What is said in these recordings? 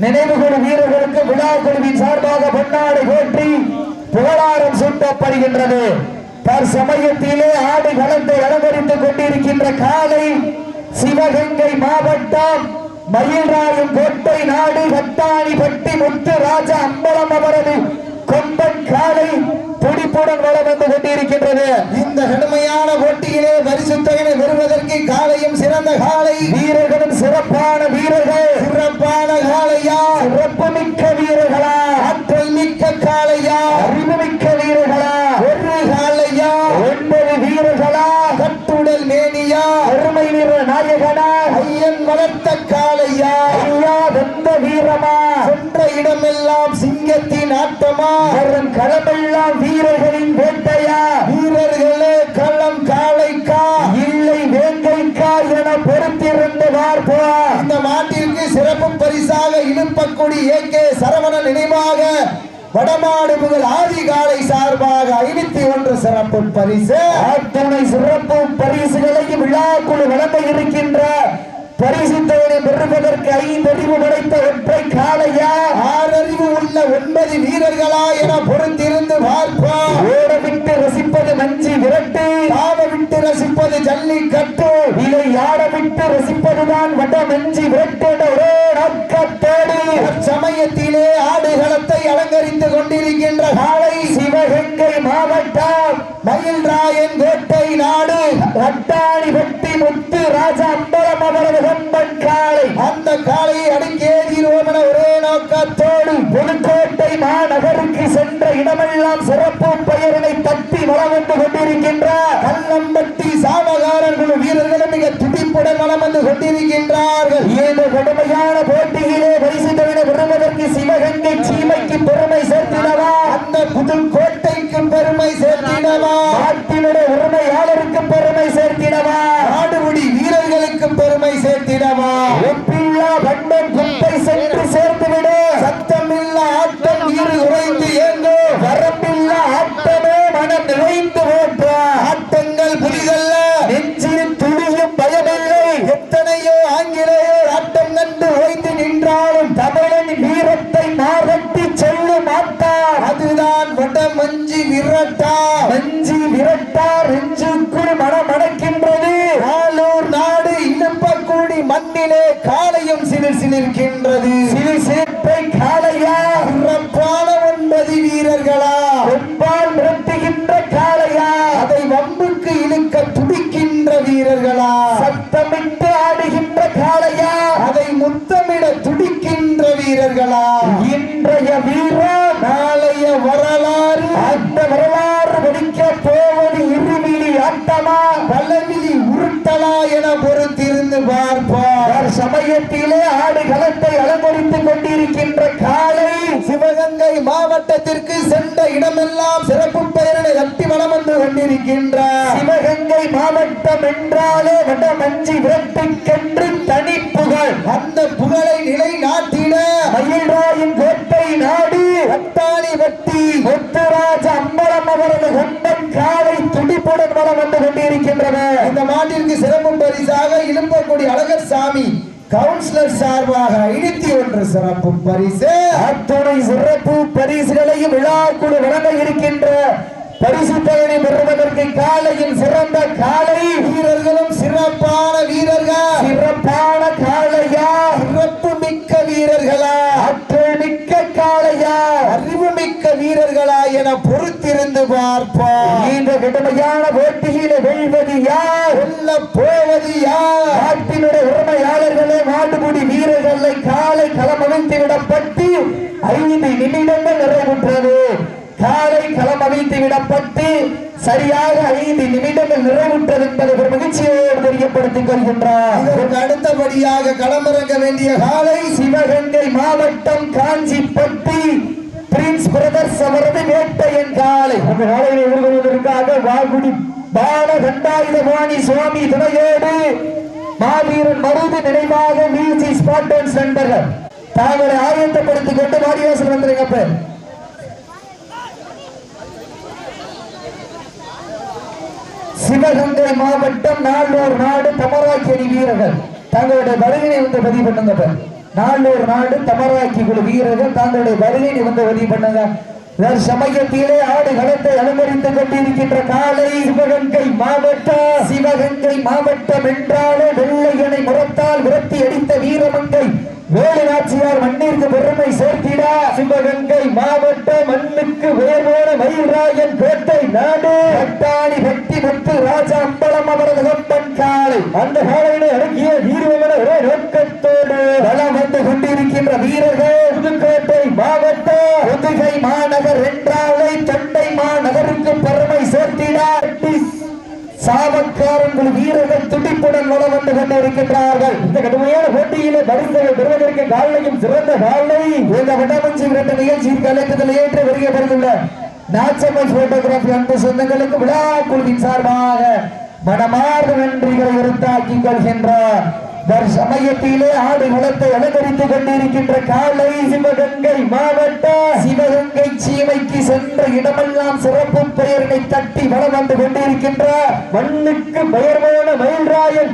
நினைவுகள் வீரர்களுக்கு விழா குழுவின் சார்பாக பொன்னாடை போற்றி புகழாரம் சூட்டப்படுகின்றது. தற்சமயத்திலே ஆடு களத்தை அலங்கரித்துக் கொண்டிருக்கின்ற காலை சிவகங்கை மாவட்டம் மயில்ராயம் கோட்டை நாடு வட்டாணி பட்டி முத்து ராஜா அம்பலம் அவரது கொம்பன் காலை துடிப்புடன் வளம் வந்து கொண்டிருக்கின்றது. இந்த கடுமையான போட்டியிலே பரிசுத்தகனை பெறுவதற்கு காலையும் சிறந்த காலை. வீரர்களும் சிறப்பான வீரர்கள். சிறப்பான காளையா சிறப்பு மிக்க வீரர்களா? ஆற்றல் மிக்க காளையா அறிவு மிக்க வீரர்களா? ஒரு காளையா ஒன்பது வீரர்களா? கட்டுடல் மேனியா? அருமை வீர நாயகனா? ஐயன் வளர்த்த காளையா ஐயா வெந்த வீரமா? சென்ற இடமெல்லாம் ஆட்டமா வரும் களமெல்லாம் வீரர்களின் வேட்டையா? வீரர்களே களம் காளைக்கா? இல்லை வேங்கைக்கா என பொறுத்திருந்து பார்ப்போம் இந்த மாட்டிற்கு சிறப்பு பரிசாக இழுப்பக்குடி ஏ கே நினைவாக வடமாடு முதல் ஆதிகாலை சார்பாக ஐநூத்தி ஒன்று சிறப்பு பரிசு. அத்துணை சிறப்பு பரிசுகளையும் விழாக்குழு வழங்க இருக்கின்ற பரிசு தொகையை பெறுவதற்கு ஐந்தறிவு படைத்த ஒற்றை உள்ள ஒன்பது வீரர்களா என பொறுத்திருந்து பார்ப்போம் ஓடவிட்டு ரசிப்பது மஞ்சி விரட்டு. காவ விட்டு ரசிப்பது ஜல்லிக்கட்டு. இதை ஆடவிட்டு ரசிப்பதுதான் வட மஞ்சி விரட்டு என்ற ஒரே நோக்கத்தோடு. சமயத்திலே ஆடுகளத்தை அலங்கரித்துக் கொண்டிருக்கின்ற காலை சிவகங்கை மாவட்டம் மயில்ராயன் கோட்டை நாடு. ரட்டாணி வெட்டி முத்து ராஜா அம்பலம் அவரது கொம்பன் காளை. அந்த காளையை அடக்கேதி ரோமன ஒரே நோக்கத்தோடு. புதுக்கோட்டை மாநகருக்கு சென்ற இடமெல்லாம் சிறப்பு பெயரினை தட்டி வளம் வந்து கொண்டிருக்கின்ற கல்லம்பட்டி சாவகாரன் குழு வீரர்களும் மிக துடிப்புடன் வலம் வந்து கொண்டிருக்கின்றார்கள். ஏதோ கடுமையான போட்டியிலே பரிசு தவிர விரும்பதற்கு சிவகங்கை சீமைக்கு பெருமை சேர்த்திடவா? அந்த புதுக்கோ காலையும் என்ற காளை சிவகங்கை மாவட்டத்திற்கு சென்ற இடமெல்லாம் சிறப்பு பெயரினை தட்டி வளம் வந்து கொண்டிருக்கின்ற சிவகங்கை மாவட்டம் என்றாலே வடமஞ்சி விரட்டுக்கென்று தனி புகழ். அந்த புகழை நிலை நிலைநாட்டிட மயில்ராயின் கோட்டை நாடு வட்டாணி வட்டி முத்துராஜ அம்பலம் அவரது கொண்டன் காலை துடிப்புடன் வளம் வந்து கொண்டிருக்கின்றன. இந்த மாட்டிற்கு சிறப்பு பரிசாக இழும்பக்கூடிய அழகர் சாமி கவுன்சிலர் சார்பாக ஐநூத்தி ஒன்று சிறப்பு பரிசு. அத்துணை சிறப்பு பரிசுகளையும் விழாக்குழு வழங்க இருக்கின்ற பரிசு தொகையை பெறுவதற்கு காலையின் சிறந்த காலை. வீரர்களும் சிறப்பான வீரர்கள். சிறப்பான காளையா? சிறப்பு மிக்க வீரர்களா? காளையா மிக்க வீரர்களா என பொறுத்திருந்து பார்ப்போம். இந்த கடுமையான போட்டியில வெல்வது யார்? வெல்ல போவது யார்? நாட்டினுடைய உரிமையாளர்களே மாட்டுக்குடி வீரர்களை காலை களமவிழ்த்து விடப்பட்டு ஐந்து நிமிடங்கள் நிறைவுற்றது. காலை களமவிழ்த்து விடப்பட்டு சரியாக ஐந்து நிமிடங்கள் நிறைவுற்றது என்பதை ஒரு மகிழ்ச்சியோடு தெரியப்படுத்திக் கொள்கின்றார். இதற்கு அடுத்தபடியாக களமிறங்க வேண்டிய காலை சிவகங்கை மாவட்டம் காஞ்சிப்பட்டி பிரின்ஸ் பிரதர்ஸ் அவரது வேட்டையின் காலை அந்த காலையை எதிர்கொள்வதற்காக வாழ்குடி பால தண்டாயுதபாணி சுவாமி துணையோடு மாவீரன் மருது நினைவாக மியூசி ஸ்பாட்டன்ஸ் நண்பர்கள். தாங்களை ஆயத்தப்படுத்திக் கொண்டு வாரியாசல் வந்துருங்கப்ப சிவகங்கை மாவட்டம் நாளூர் நாடு தமராக்கேணி வீரர்கள். தங்களுடைய வருகினை வந்து பதிவு பண்ணுங்கப்ப நாளூர் நாடு தமராக்கி குழு வீரர்கள் தங்களுடைய வருகை வந்து உதவி பண்ணுங்க. இதன் சமயத்திலே ஆடு களத்தை அனுமதித்துக் கொண்டிருக்கின்ற காலை சிவகங்கை மாவட்டம் சிவகங்கை மாவட்டம் என்றாலே வெள்ளையனை முறத்தால் விரத்தி அடித்த வீரமங்கை வேலு நாச்சியார் மண்ணிற்கு பெருமை சேர்த்திட. சிவகங்கை மாவட்ட மண்ணுக்கு வேரோட மயில்ராயன் பேட்டை நாடு. பட்டாணி வெட்டி முத்து ராஜா அம்பலம் அவரது கொம்பன் காலை. அந்த காலையினை அடக்கிய வீரமன ஒரே நோக்கத்தோடு பலம் வந்து கொண்டிருக்கின்ற வீரர்கள் புதுக்கோட்டை மாவட்ட புதுகை மாநகர் என்றாலே தொண்டை மாநகருக்கு பெருமை சேர்த்திட. சாபக்காரங்கள் வீரர்கள் துடிப்புடன் வளம் வந்து கொண்டிருக்கின்றார்கள். இந்த கடுமையான போட்டியிலே பரிசுகள் பெறுவதற்கு காலையும் சிறந்த காலை இந்த வடமஞ்சி விரட்ட நிகழ்ச்சியின் கலக்கத்தில் ஏற்று வருகப்படுகின்ற நாச்சம்மை போட்டோகிராபி அன்பு சொந்தங்களுக்கு விழா குழுவின் சார்பாக மனமார்ந்த நன்றிகளை உறுத்தாக்கிக் கொள்கின்றார். தற்சமயத்திலே ஆடு குளத்தை அலங்கரித்துக் கொண்டிருக்கின்ற காலை சிவகங்கை மாவட்ட சிவகங்கை சீமைக்கு சென்ற இடமெல்லாம் சிறப்பு பெயரினை தட்டி வளம் வந்து கொண்டிருக்கின்ற மண்ணுக்கு பெயர் போன மயில்ராயன்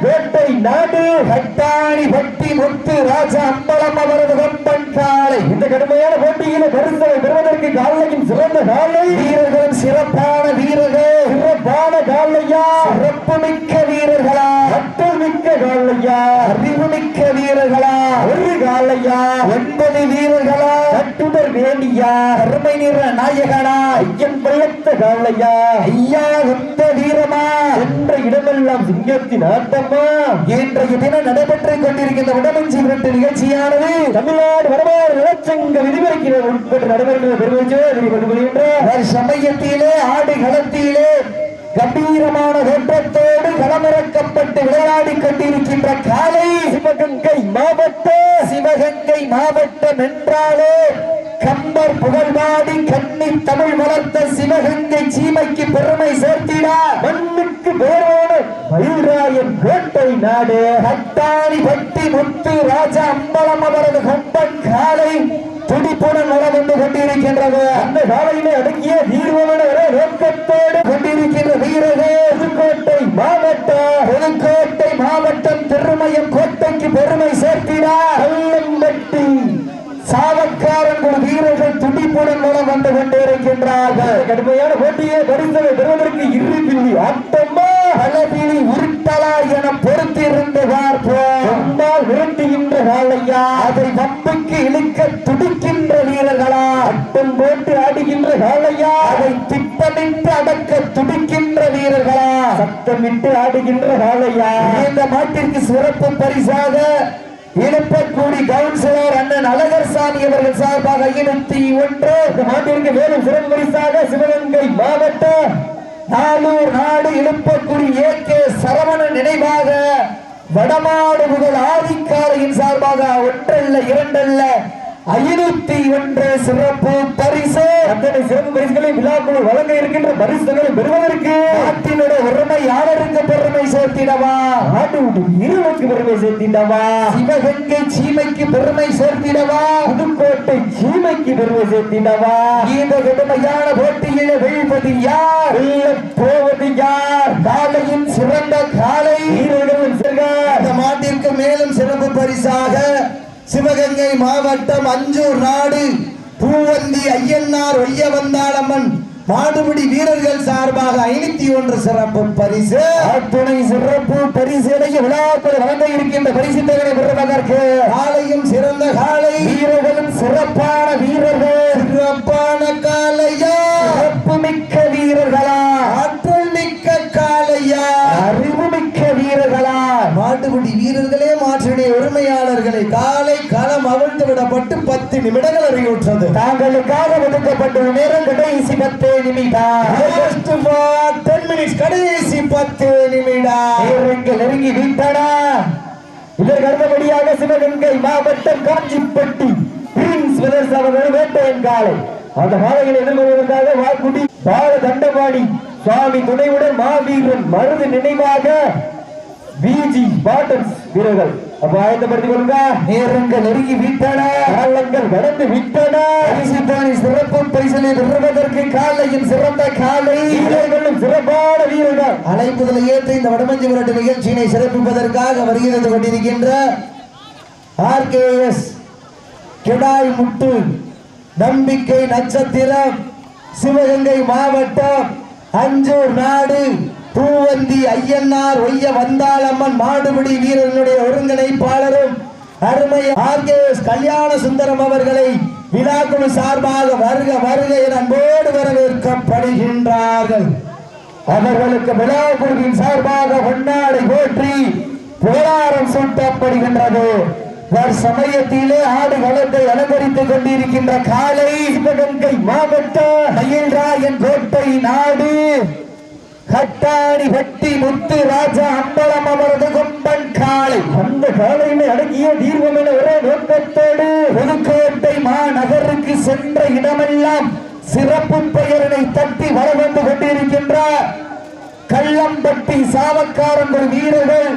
நாடு. கட்டாணி பட்டி முத்து ராஜா அம்பலம் அவரது கொம்பன் காலை. இந்த கடுமையான போட்டியில கருத்தலை பெறுவதற்கு காலையும் சிறந்த காலை. வீரர்களும் சிறப்பான வீரர்கள். சிறப்பான காலையா? சிறப்பு மிக்க ஐயா ஒன்பது வீரர்களா? கட்டுதல் வேண்டியா கருமை நிற நாயகனா? ஐயன் பயத்த காலையா ஐயா வந்த வீரமா? என்ற இடமெல்லாம் சிங்கத்தின் ஆட்டமா? இன்றைய தினம் நடைபெற்றுக் கொண்டிருக்கின்ற உடமஞ்சி விரட்டு நிகழ்ச்சியானது தமிழ்நாடு வரலாறு நிலச்சங்க விதிவிலக்கினர் உட்பட்டு நடைபெறுகிற பெருமைச்சே சமயத்திலே ஆடு களத்திலே கம்பீரமான தோற்றத்தோடு களமிறக்கப்பட்டு விளையாடி கொண்டிருக்கின்ற காலை சிவகங்கை மாவட்ட சிவகங்கை மாவட்டம் என்றாலே கம்பர் புகழ்வாடி கண்ணி தமிழ் வளர்த்த சிவகங்கை சீமைக்கு பெருமை சேர்த்திட மண்ணுக்கு பேரோடு மயில்ராயன் கோட்டை நாடு. ஹட்டாரி பட்டி முத்து ராஜா அம்பலம் அவரது கொம்பன் காலை துடிப்புடன் வளம் வந்து கொண்டிருக்கின்றது. அந்த காலையிலே அடங்கிய தீர்வமான ஒரே நோக்கத்தோடு கொண்டிருக்கின்ற வீரர்கள் புதுக்கோட்டை மாவட்டம் புதுக்கோட்டை மாவட்டம் திருமயம் கோட்டைக்கு பெருமை சேர்த்திடா கல்லம்பட்டி சாவக்காரன் வீரர்கள் துடிப்புடன் மூலம் வந்து கொண்டிருக்கின்றார்கள். கடுமையான போட்டியை பரிசலை பெறுவதற்கு இரு பில்லி. ஆட்டமா பலபிலி உருட்டலா என பொறுத்திருந்து பார்ப்போம். விரட்டுகின்ற காலையா அதை வம்புக்கு இழுக்க துடிக்கின்ற வீரர்களா. அட்டம் போட்டு ஆடுகின்ற காலையா அதை திட்டமிட்டு அடக்க துடிக்கின்ற வீரர்களா. சத்தமிட்டு ஆடுகின்ற காலையா இந்த மாட்டிற்கு சிறப்பு பரிசாக இனப்பக்கூடி கவுன்சிலர் அண்ணன் அழகர்சாமி அவர்கள் சார்பாக ஐநூத்தி ஒன்று இந்த மாட்டிற்கு மேலும் சிறப்பு பரிசாக சிவகங்கை மாவட்டம் நாலூர் நாடு இழுப்பக்குடி ஏ கே சரவணன் நினைவாக வடமாடு முதல் ஆதிக்காரையின் சார்பாக ஒன்றல்ல இரண்டல்ல ஐநூத்தி ஒன்று சிறப்பு பரிசு. அத்தனை சிறப்பு பரிசுகளை விழாக்குழு வழங்க இருக்கின்ற பரிசுகளை பெறுவதற்கு நாட்டினுடைய உரிமையாளருக்கு பெருமை சேர்த்திடவா? நாட்டு இருவருக்கு பெருமை சேர்த்திடவா? சிவகங்கை சீமைக்கு பெருமை சேர்த்திடவா? புதுக்கோட்டை சீமைக்கு பெருமை சேர்த்திடவா? இந்த கடுமையான போட்டியில வெல்வது யார்? வெல்லப் போவது யார்? காலையின் சிறந்த காலை வீரர்களும் இந்த மாட்டிற்கு மேலும் சிறப்பு பரிசாக சிவகங்கை மாவட்டம் அஞ்சூர் நாடு பூவந்தி ஐயன்னார் ஒய்யவந்தாளம்மன் மாடுபிடி வீரர்கள் சார்பாக ஐநூத்தி ஒன்று சிறப்பு பரிசு. அத்துணை சிறப்பு பரிசீலைய விழாக்கள் வழங்க இருக்கின்ற பரிசு தொகையை பெறுவதற்கு காலையும் சிறந்த காலை. வீரர்களும் சிறப்பான வீரர்கள். சிறப்பான காலையா? சிறப்பு மிக்க வீரர்களா வீரர்களே மாற்றினை உரிமையாளர்களை. காலை களம் அவிழ்த்து விடப்பட்டு பத்து நிமிடங்கள் அறிவுற்றது. தாங்களுக்காக ஒதுக்கப்பட்டுள்ள நேரம் கடைசி பத்து நிமிடம். டென் மினிட்ஸ் கடைசி பத்து நிமிடம். நெருங்கி விட்டன? இதற்கு அடுத்தபடியாக சிவகங்கை மாவட்டம் காஞ்சிப்பட்டி பிரின்ஸ் பிரதர்ஸ் அவர்கள் வேட்டையன் காலை. அந்த காலையில் எதிர்கொள்வதற்காக வாக்குடி பால தண்டபாணி சுவாமி துணையுடன் மாவீரன் மருது நினைவாக பிஜி பாட்டன்ஸ் வீரர்கள். அப்ப ஆயத்தப்படுத்திக் கொள்ளுங்க. நேரங்கள் நெருங்கி விட்டன. காலங்கள் கடந்து விட்டன. பரிசுத்தானி சிறப்பு பரிசலை பெறுவதற்கு காலையின் சிறந்த காலை. வீரர்களும் சிறப்பான வீரர்கள். அழைப்புதலை ஏற்று இந்த வடமஞ்சி விரட்டு நிகழ்ச்சியினை சிறப்பிப்பதற்காக வருகிறது கொண்டிருக்கின்ற ஆர்கேஎஸ் கிடாய் முட்டு நம்பிக்கை நட்சத்திரம் சிவகங்கை மாவட்டம் அஞ்சூர் நாடு. பூவந்தி ஐயனார் ஒய்ய வந்தாளம்மன் மாடுபிடி வீரர்களுடைய ஒருங்கிணைப்பாளரும் அருமை ஆர்கேஎஸ் கல்யாண சுந்தரம் அவர்களை விழாக்குழு சார்பாக வருக வருக என அன்போடு வரவேற்கப்படுகின்றார்கள். அவர்களுக்கு விழா குழுவின் சார்பாக கொண்டாடை போற்றி புகழாரம் சூட்டப்படுகின்றது. சமயத்திலே ஆடு களத்தை அலங்கரித்துக் கொண்டிருக்கின்ற காலை சிவகங்கை மாவட்ட மயில்ராயன் கோட்டை நாடு. கட்டாணி வெட்டி முத்து ராஜா அம்பலம் அவரது கொம்பன் காளை. அந்த காலையினை அடங்கிய தீர்வம் என ஒரே நோக்கத்தோடு புதுக்கோட்டை மாநகருக்கு சென்ற இடமெல்லாம் சிறப்பு பெயரினை தட்டி வளம் வந்து கொண்டிருக்கின்றார் கள்ளம்பட்டி சாவக்காரங்கள் வீரர்கள்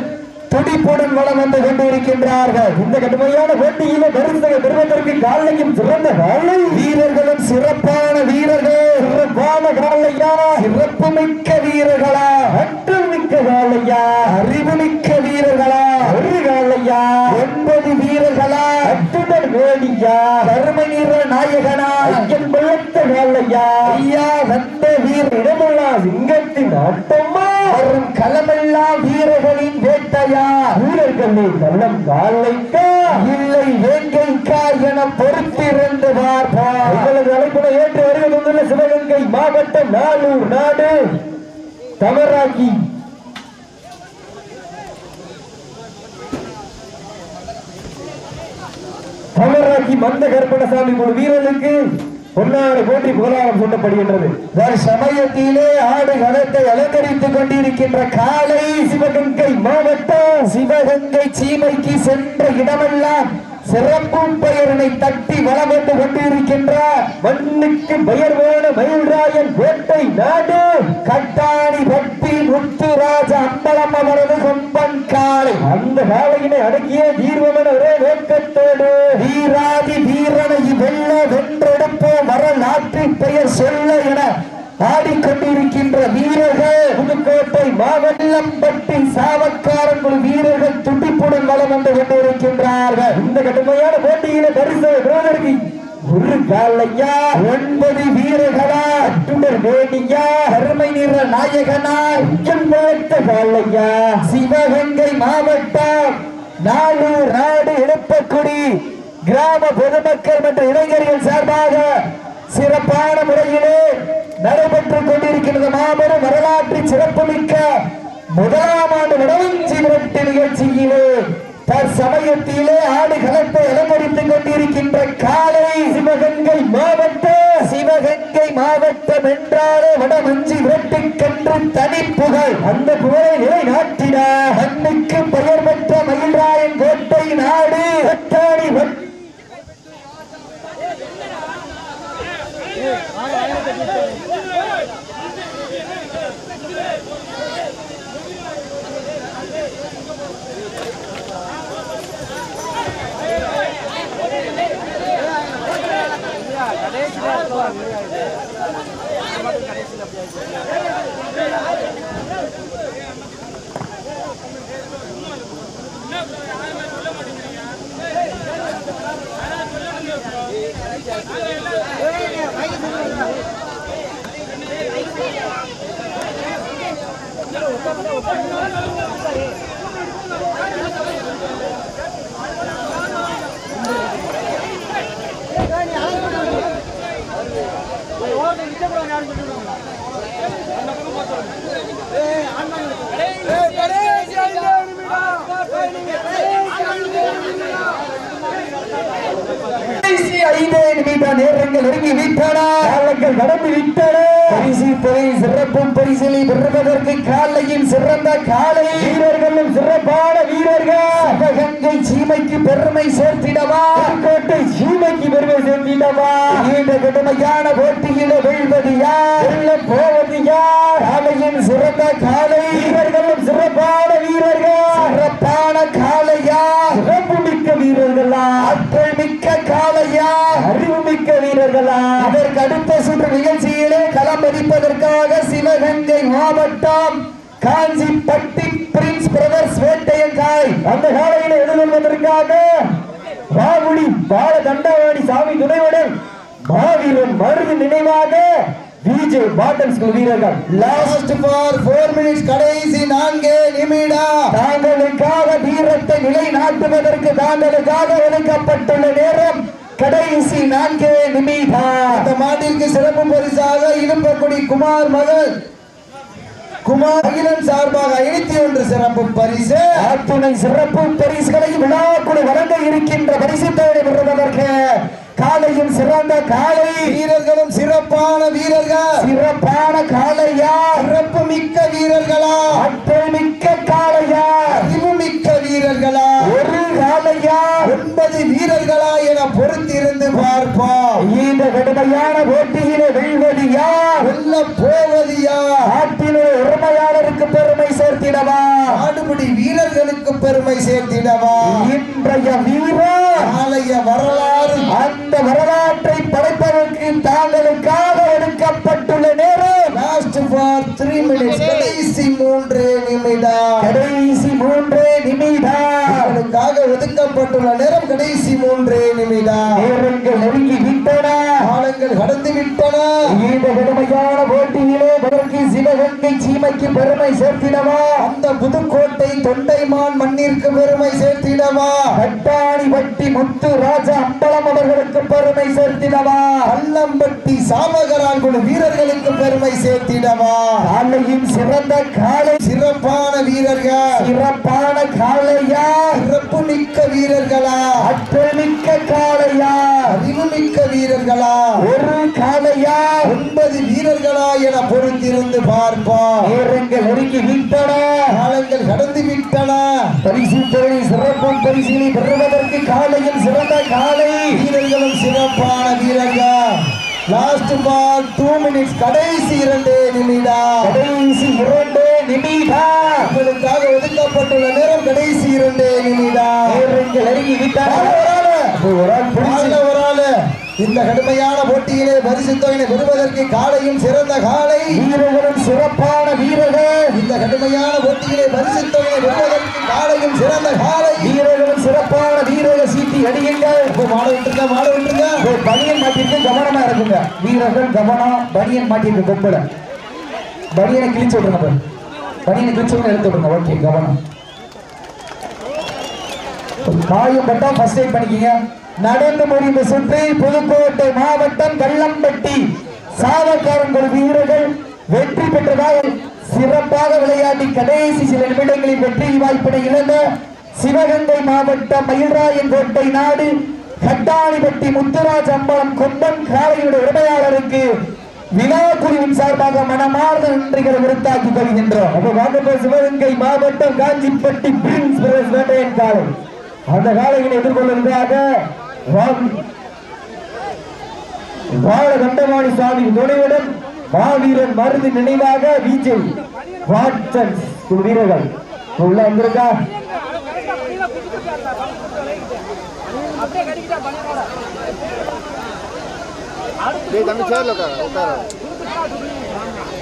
துடிப்புடன் வளம் வந்து கொண்டிருக்கின்றார்கள். இந்த கடுமையான போட்டியில பெருந்தக பெறுவதற்கு காலையும் சிறந்த காலை வீரர்களும் சிறப்பான வீரர்கள் சிறப்பான காலையா சிறப்பு மிக்க வீரர்களா அற்றல் மிக்க காலையா அறிவு மிக்க வீரர்களா ஒரு காலையா ஒன்பது வீரர்களா அத்துடன் வேடியா தர்ம நீர நாயகனா ஐயன் பழுத்த காலையா ஐயா வந்த வீர இடமுள்ளா ஆட்டம்மா வரும் களமெல்லாம் வீரர்களின் வேட்டையா. வீரர்களே கள்ளம் காலைக்கா. இல்லை வேங்கைக்கா என பொறுத்திருந்து பார்ப்பா உங்களது அழைப்பினை ஏற்று வருகை தந்துள்ள சிவகங்கை மாவட்டம் நாளூர் நாடு. தவறாக்கி தவறாக்கி மந்த கருப்பணசாமி குழு வீரர்களுக்கு பொன்னாடு போட்டி புகழாரம் சூட்டப்படுகின்றது. சமயத்திலே ஆடு களத்தை அலங்கரித்துக் கொண்டிருக்கின்ற காலை சிவகங்கை மாவட்டம் சிவகங்கை சீமைக்கு சென்ற இடமெல்லாம் சிறப்பு பெயரனை தட்டி வளம் வந்து கொண்டிருக்கின்ற மண்ணுக்கு பெயர் வேண மயில்ராயன் வேட்டை நாடு. கட்டாணி பட்டி முத்துராஜ அம்பலம் அவரது கொம்பன் காலை. அந்த காலையினை அடக்கிய தீர்வம் ஒரே நோக்கத்தோடு வீராதி வீரனை வெல்ல வென்றெடுப்போம் பெயர் சொல்ல என ஆடிக்கொண்டிருக்கின்ற வீரர்கள். புதுக்கோட்டை சாவக்காரங்குழு வீரர்கள் துடிப்புடன் வளம் வந்து கொண்டிருக்கின்றார்கள். இந்த கடுமையான போட்டியில பரிசு பெறுவதற்கு ஒரு காலையா? ஒன்பது வீரர்களா? அட்டுடர் வேணியா அருமை நிற நாயகனா? உச்சம் பழுத்த காலையா? சிவகங்கை மாவட்டம் நாளூர் நாடு எழுப்பக்குடி கிராம பொதுமக்கள் மற்றும் இளைஞர்கள் சார்பாக சிறப்பான முறையிலே நடைபெற்றுக் கொண்டிருக்கிறது மாபெரும் வரலாற்று சிறப்புமிக்க முதலாம் ஆண்டு வடவஞ்சி விரட்டு நிகழ்ச்சியிலே தற்சமயத்திலே ஆடு களத்தை அலங்கரித்துக் கொண்டிருக்கின்ற காலை சிவகங்கை மாவட்ட சிவகங்கை மாவட்டம் என்றாலே வடமஞ்சி விரட்டுக்கென்று தனிப்புகழ். அந்த புகழை நிலைநாட்டினார். மண்ணுக்கு பெயர் பெற்ற மயில்ராயன் கோட்டை நாடு. வட்டாடி வட்ட आगे आगे देखिए கடந்து விட்டன பரிசு தொகை சிறப்பும் பரிசிலை பெறுவதற்கு காலையின் சிறந்த காலை. வீரர்களும் சிறப்பான வீரர்கள். சிவகங்கை சீமைக்கு பெருமை சேர்த்திடவா? கோட்டை சீமைக்கு பெருமை சேர்த்திடவா? இந்த கடுமையான போட்டியில வெல்வது யார்? போவது யார்? காலையின் சிறந்த காலை வீரர்களும் சிறப்பான வீரர்கள். சிறப்பான காளையா? சிறப்பு மிக்க வீரர்களா? ஆற்றல் மிக்க காளையா? அறிவு மிக்க வீரர்களா? அதற்கு அடுத்த சுற்று நிகழ்ச்சியிலே களம் பதிப்பதற்காக சிவகங்கை மாவட்டம் காஞ்சிப்பட்டி பிரின்ஸ் பிரதர்ஸ் வேட்டையன் காய் அந்த காலையில எதிர்கொள்வதற்காக வாகுடி பால தண்டவாணி சாமி துணையுடன் மாவீரன் மருது நினைவாக விஜய் பாட்டன் ஸ்கூல் வீரர்கள். லாஸ்ட் ஃபார் ஃபோர் மினிட்ஸ் கடைசி நான்கே நிமிடம் தாங்களுக்காக வீரத்தை நிலைநாட்டுவதற்கு தாங்களுக்காக ஒதுக்கப்பட்டுள்ள நேரம் கடைசி நான்கு நிமிடம். இந்த மாட்டிற்கு சிறப்பு பரிசாக இழுப்பக்குடி குமார் மகள் குமார் அகிலன் சார்பாக ஐநூத்தி ஒன்று சிறப்பு பரிசு. அத்துணை சிறப்பு பரிசுகளை விழாக்குழு வழங்க இருக்கின்ற பரிசு தேவை பெறுவதற்கு காலையும் சிறந்த காலை. வீரர்களும் சிறப்பான வீரர்கள். சிறப்பான காலையா சிறப்பு மிக்க வீரர்களா? ஆற்றல் மிக்க காலையா அறிவு மிக்க வீரர்களா? ஒன்பது வீரர்களா என பொறுத்திருந்து பார்ப்போம். இந்த கடுமையான போட்டியிலே வெல்வதியா வெல்ல போவதியா நாட்டிலே உரிமையாளருக்கு பெருமை சேர்த்திடவா? ஆடுபடி வீரர்களுக்கு பெருமை சேர்த்திடவா? இன்றைய வீரா நாளைய வரலாறு. அந்த வரலாற்றை படைப்பதற்கு தாங்களுக்காக ஒதுக்கப்பட்டுள்ள நேரம். லாஸ்ட் ஃபார் த்ரீ மினிட்ஸ் கடைசி மூன்று நிமிடம் கடைசி மூன்று நிமிடம் உங்களுக்காக ஒதுக்கப்பட்டுள்ள நேரம் கடைசி மூன்று நிமிடம். நேரங்கள் நெருங்கி விட்டன. காலங்கள் கடந்து விட்டன. இந்த கடுமையான போட்டியிலே அதற்கு சீமைக்கு பெருமை சேர்த்திடவா? அந்த புதுக்கோட்டை தொண்டைமான் மண்ணிற்கு பெருமை சேர்த்திடவா? கட்டாணி வட்டி முத்து ராஜா அம்பலம் அவர்களுக்கு பெருமை சேர்த்திடவா? அல்லம்பட்டி சாமகரான் குழு வீரர்களுக்கு பெருமை சேர்த்திடவா? காலையின் சிறந்த காலை சிறப்பான வீரர்கள். சிறப்பான காலையா சிறப்பு மிக்க வீரர்களா? ஆற்றல் மிக்க காளையா? அறிவு மிக்க வீரர்களா? ஒரு காலையா ஒன்பது வீரர்களா என பொறுத்திருந்து பார்ப்போம் நேரங்கள் நெருங்கி விட்டன. காலங்கள் கடந்து விட்டன. பரிசு தொகை சிறப்பும் பரிசினை பெறுவதற்கு காலையும் சிறந்த காலை. வீரர்களும் சிறப்பான வீரர்கள். லாஸ்ட் பால் டூ மினிட்ஸ் கடைசி இரண்டு நிமிடம். கடைசி இரண்டு நிமிடம். உங்களுக்காக ஒதுக்கப்பட்டுள்ள நேரம் கடைசி இரண்டு நிமிடம். நேரங்கள் ஒரு ஆள் பிடிச்சு. ஒரு ஆளு இந்த கடுமையான போட்டியிலே பரிசு தொகையை பெறுவதற்கு காலையும் சிறந்த காலை. வீரர்களும் சிறப்பான வீரர்கள். இந்த கடுமையான போட்டியிலே பரிசு தொகையை பெறுவதற்கு காலையும் சிறந்த காலை. வீரர்களும் சிறப்பான வீரர்கள். சீட்டி அடியுங்கள் இப்போ மாட விட்டுருங்க மாட விட்டுருங்க. ஒரு பனியன் மாட்டிற்கு கவனமா இருக்குங்க வீரர்கள் கவனம் பனியன் மாட்டிருக்கு கொம்புல பனியனை கிழிச்சு விட்டுருங்க பாரு. பனியனை கிழிச்சு விட்டு எடுத்து விடுங்க. ஓகே கவனம். காயம் பட்டா ஃபர்ஸ்ட் எய்ட் பண்ணிக்கங்க. நடந்து முடிந்த சுற்று புதுக்கோட்டை மாவட்டம் கள்ளம்பட்டி சாவக்காரங்குடி வீரர்கள் வெற்றி பெற்றதாக சிறப்பாக விளையாடி கடைசி சில நிமிடங்களில் வெற்றி வாய்ப்பினை இழந்த சிவகங்கை மாவட்டம் மயில்ராயன்கோட்டை நாடு கட்டாணிப்பட்டி முத்துராஜ் அம்பலம் கொம்பன் காளையுடைய உரிமையாளருக்கு விழா குழுவின் சார்பாக மனமார்ந்த நன்றிகளை உறுத்தாக்கி கொள்கின்றோம். அப்ப சிவகங்கை மாவட்டம் காஞ்சிப்பட்டி பிரின்ஸ் வேட்டையன் காலை அந்த காலையினை எதிர்கொள்வதற்காக வாழ கண்டமாணி சுவாமி துணையுடன் மாவீரன் மருந்து நினைவாக விஜய் வாட்சன் வீரர்கள். உள்ள வந்திருக்கா? டேய் தம்பி சேர்ல உட்கார உட்கார.